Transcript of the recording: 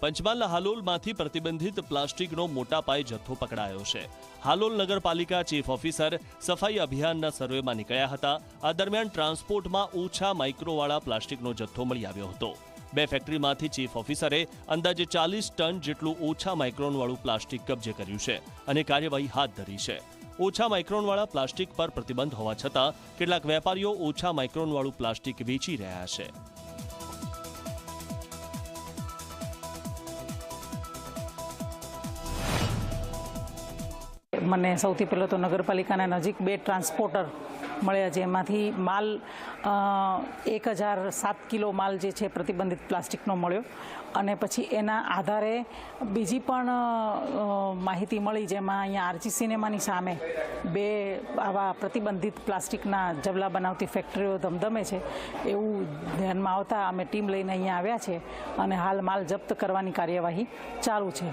પંચમહાલના હાલોલમાંથી પ્રતિબંધિત પ્લાસ્ટિકનો મોટા પાયે જથ્થો પકડાયો છે. હાલોલ નગરપાલિકા ચીફ ઓફિસર સફાઈ અભિયાનના સર્વેમાં નીકળ્યા હતા. આ દરમિયાન ટ્રાન્સપોર્ટમાં ઓછા માઇક્રોવાળા પ્લાસ્ટિકનો જથ્થો મળી આવ્યો હતો. બે ફેક્ટરીમાંથી ચીફ ઓફિસરે અંદાજે ચાલીસ ટન જેટલું ઓછા માઇક્રોનવાળું પ્લાસ્ટિક કબજે કર્યું છે અને કાર્યવાહી હાથ ધરી છે. ઓછા માઇક્રોનવાળા પ્લાસ્ટિક પર પ્રતિબંધ હોવા છતાં, કેટલાક વેપારીઓ ઓછા માઇક્રોનવાળું પ્લાસ્ટિક વેચી રહ્યા છે. મને સૌથી પહેલો તો નગરપાલિકાના નજીક બે ટ્રાન્સપોર્ટર મળ્યા જેમાંથી માલ એક હજાર સાત કિલો માલ જે છે પ્રતિબંધિત પ્લાસ્ટિકનો મળ્યો. અને પછી એના આધારે બીજી પણ માહિતી મળી જેમાં અહીંયા આરજી સિનેમાની સામે બે આવા પ્રતિબંધિત પ્લાસ્ટિકના જબલા બનાવતી ફેક્ટરીઓ ધમધમે છે. એવું ધ્યાનમાં આવતા અમે ટીમ લઈને અહીંયા આવ્યા છે અને હાલ માલ જપ્ત કરવાની કાર્યવાહી ચાલુ છે.